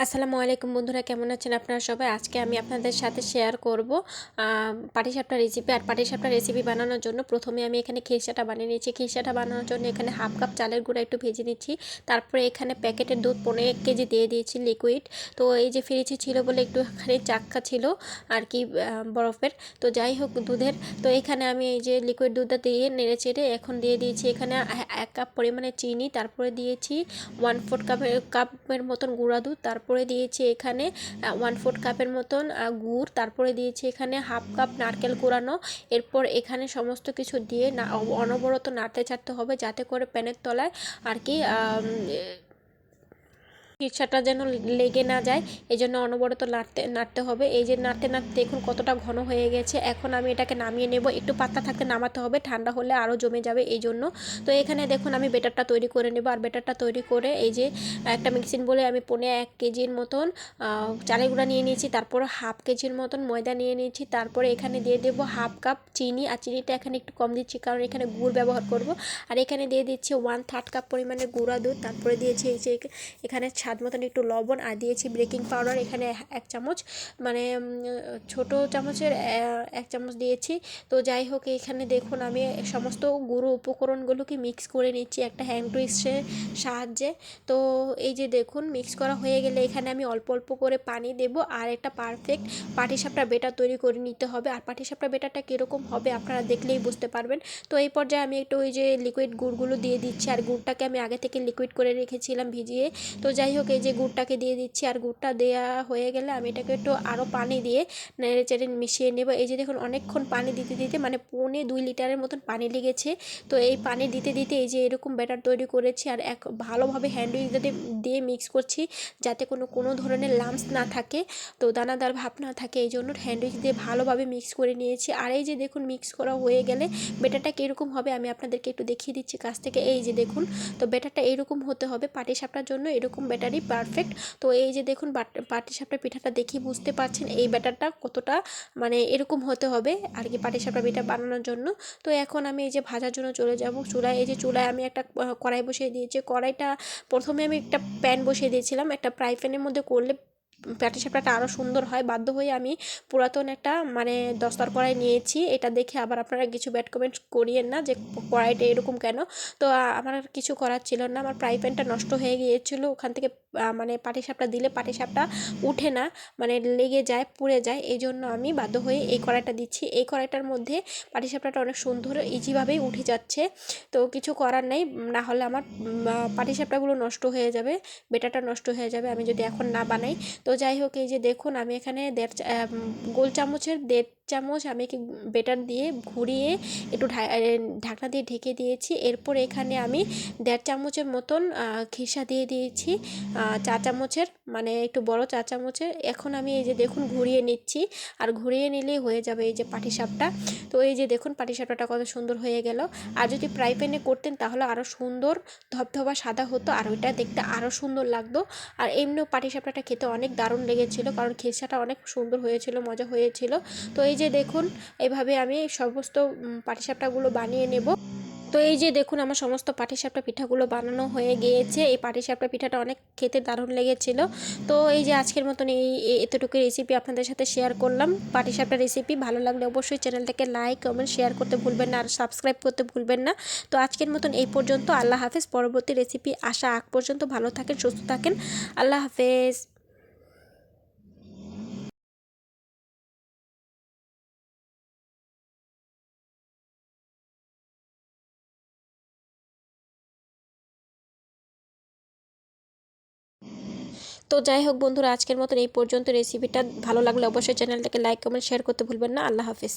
আসসালামু আলাইকুম বন্ধুরা, কেমন আছেন আপনারা সবাই? আজকে আমি আপনাদের সাথে শেয়ার করব পাটিসাপটা রেসিপি আর পাটিসাপটা রেসিপি বানানোর জন্য। প্রথমে আমি এখানে খেসাটা বানিয়ে নিয়েছি। খেসাটা বানানোর জন্য এখানে হাফ কাপ চালের গুঁড়া একটু ভেজে নিচ্ছি। তারপরে এখানে প্যাকেটের দুধ পনেরো এক কেজি দিয়ে দিয়েছি লিকুইড তো এই যে ফ্রিজে ছিল বলে একটুখানি চাক্কা ছিল আর কি বরফের। তো যাই হোক দুধের। তো এখানে আমি এই যে লিকুইড দুধটা দিয়ে নেড়ে চেড়ে এখন দিয়ে দিয়েছি এখানে এক কাপ পরিমাণে চিনি। তারপরে দিয়েছি ওয়ান ফোর কাপের কাপের মতন গুঁড়া দুধ। তারপর তারপরে দিয়েছি এখানে ওয়ান ফোর্থ কাপের মতন গুড়, তারপরে দিয়েছি এখানে হাফ কাপ নারকেল কুড়ানো, এরপর এখানে সমস্ত কিছু দিয়ে না, অনবরত নাড়তে চাড়তে হবে যাতে করে প্যানের তলায় আর কি পিঠাটা যেন লেগে না যায় এই জন্য অনবরত নাড়তে নাড়তে হবে। এই যে নাড়তে নাড়তে দেখুন কতটা ঘন হয়ে গেছে। এখন আমি এটাকে নামিয়ে নেব। একটু পাতলা থাকতে নামাতে হবে। ঠান্ডা হলে আরও জমে যাবে এই জন্য তো এখানে দেখুন আমি বেটারটা তৈরি করে নেব। আর বেটারটা তৈরি করে এই যে একটা মিক্সিন বলে আমি পনে এক কেজির মতন চালের গুঁড়া নিয়ে নিয়েছি। তারপর হাফ কেজির মতন ময়দা নিয়ে নিয়েছি। তারপরে এখানে দিয়ে দেব হাফ কাপ চিনি। আর চিনিটা এখানে একটু কম দিচ্ছি কারণ এখানে গুড় ব্যবহার করব। আর এখানে দিয়ে দিচ্ছি ওয়ান থার্ড কাপ পরিমাণে গুঁড়া দুধ। তারপরে দিয়েছি এই যে এখানে স্বাদ মতন একটু লবণ, আর দিয়েছি বেকিং পাউডার এখানে এক চামচ। মানে ছোট চামচের এক চামচ দিয়েছি। তো যাই হোক, এখানে দেখুন, আমি সমস্ত গুঁড়ো উপকরণগুলোকে মিক্স করে নিচ্ছি একটা হ্যান্ড টুইস্টের সাহায্যে। তো এই যে দেখুন মিক্স করা হয়ে গেলে এখানে আমি অল্প অল্প করে পানি দেব, আর একটা পারফেক্ট পাটিসাপটা বেটার তৈরি করে নিতে হবে। আর পাটিসাপটা বেটারটা কীরকম হবে আপনারা দেখলেই বুঝতে পারবেন। তো এই পর্যায়ে আমি একটু ওই যে লিকুইড গুড়গুলো দিয়ে দিচ্ছি, আর গুড়টাকে আমি আগে থেকে লিকুইড করে রেখেছিলাম ভিজিয়ে। তো যাই হোক, এই যে গুড়টাকে দিয়ে দিচ্ছি আর গুড়টা দেওয়া হয়ে গেলে আমি এটাকে একটু আরও পানি দিয়ে নেড়ে চেড়ে মিশিয়ে নেব। এই যে দেখুন, অনেকক্ষণ পানি দিতে দিতে মানে পৌনে দুই লিটারের মতন পানি লেগেছে। তো এই পানি দিতে দিতে এই যে এরকম ব্যাটার তৈরি করেছি আর এক ভালোভাবে হ্যান্ড যাতে দিয়ে মিক্স করছি, যাতে কোনো কোনো ধরনের লামস না থাকে, তো দানাদার ভাব না থাকে, এই জন্য হ্যান্ড দিয়ে ভালোভাবে মিক্স করে নিয়েছি। আর এই যে দেখুন মিক্স করা হয়ে গেলে ব্যাটারটা কীরকম হবে আমি আপনাদেরকে একটু দেখিয়ে দিচ্ছি কাছ থেকে। এই যে দেখুন, তো ব্যাটারটা এরকম হতে হবে পাটি সাপটার জন্য এরকম ব্যাটারই পারফেক্ট। তো এই যে দেখুন পাটিসাপটা পিঠাটা দেখি বুঝতে পারছেন এই ব্যাটারটা কতটা মানে এরকম হতে হবে আর কি পাটিসাপটা পিঠা বানানোর জন্য। তো এখন আমি এই যে ভাজার জন্য চলে যাব। চুলায়, এই যে চুলায় আমি একটা কড়াই বসিয়ে দিয়েছি। কড়াইটা প্রথমে আমি একটা প্যান বসিয়ে দিয়েছিলাম। একটা ফ্রাই প্যানের মধ্যে করলে সাপটাটা আরও সুন্দর হয়। বাধ্য হয়ে আমি পুরাতন একটা মানে দস্তর কড়াই নিয়েছি। এটা দেখে আবার আপনারা কিছু ব্যাড কমেন্ট করিয়েন না যে কড়াইটা এরকম কেন। তো আমার কিছু করার ছিল না। আমার ফ্রাই প্যানটা নষ্ট হয়ে গিয়েছিল। ওখান থেকে মানে সাপটা দিলে সাপটা উঠে না মানে লেগে যায়, পুড়ে যায়। এই জন্য আমি বাধ্য হয়ে এই কড়াইটা দিচ্ছি। এই কড়াইটার মধ্যে সাপটাটা অনেক সুন্দর ইজিভাবেই উঠে যাচ্ছে। তো কিছু করার নেই। না হলে আমার সাপটাগুলো নষ্ট হয়ে যাবে, বেটাটা নষ্ট হয়ে যাবে। আমি যদি এখন না বানাই, তো যাই হোক, এই যে দেখুন, আমি এখানে দেড় গোল চামচের দেড় চামচ আমি কি বেটার দিয়ে ঘুরিয়ে একটু ঢাকনা দিয়ে ঢেকে দিয়েছি। এরপর এখানে আমি দেড় চামচের মতন খিসা দিয়ে দিয়েছি। চা চামচের মানে একটু বড় চা চামচের। এখন আমি এই যে দেখুন, ঘুরিয়ে নিচ্ছি। আর ঘুরিয়ে নিলেই হয়ে যাবে এই যে পাটিসাপটা। তো এই যে দেখুন, পাটিসাপটাটা কত সুন্দর হয়ে গেল। আর যদি ফ্রাই প্যানে করতেন, তাহলে আরও সুন্দর ধবধবা সাদা হতো। আর ওইটা দেখতে আরও সুন্দর লাগতো। আর এমনিও পাটিসাপটাটা খেতে অনেক দারুণ লেগেছিলো, কারণ খেসাটা অনেক সুন্দর হয়েছিল, মজা হয়েছিল। তো এই যে দেখুন, এভাবে আমি সমস্ত পাটিসাপটাগুলো বানিয়ে নেব। তো এই যে দেখুন, আমার সমস্ত পাটিসাপটা পিঠাগুলো বানানো হয়ে গিয়েছে। এই পাটিসাপটা পিঠাটা অনেক খেতে দারুণ লেগেছিল। তো এই যে আজকের মতন এই এতটুকু রেসিপি আপনাদের সাথে শেয়ার করলাম। পাটিসাপটা রেসিপি ভালো লাগলে অবশ্যই চ্যানেলটাকে লাইক কমেন্ট শেয়ার করতে ভুলবেন না, আর সাবস্ক্রাইব করতে ভুলবেন না। তো আজকের মতন এই পর্যন্ত। আল্লাহ হাফেজ। পরবর্তী রেসিপি আসা আগ পর্যন্ত ভালো থাকেন, সুস্থ থাকেন। আল্লাহ হাফেজ। তো যাই হোক বন্ধুরা, আজকের মতন এই পর্যন্ত রেসিপিটা ভালো লাগলে অবশ্যই চ্যানেলটাকে লাইক কমেন্ট শেয়ার করতে ভুলবেন না। আল্লাহ হাফিজ।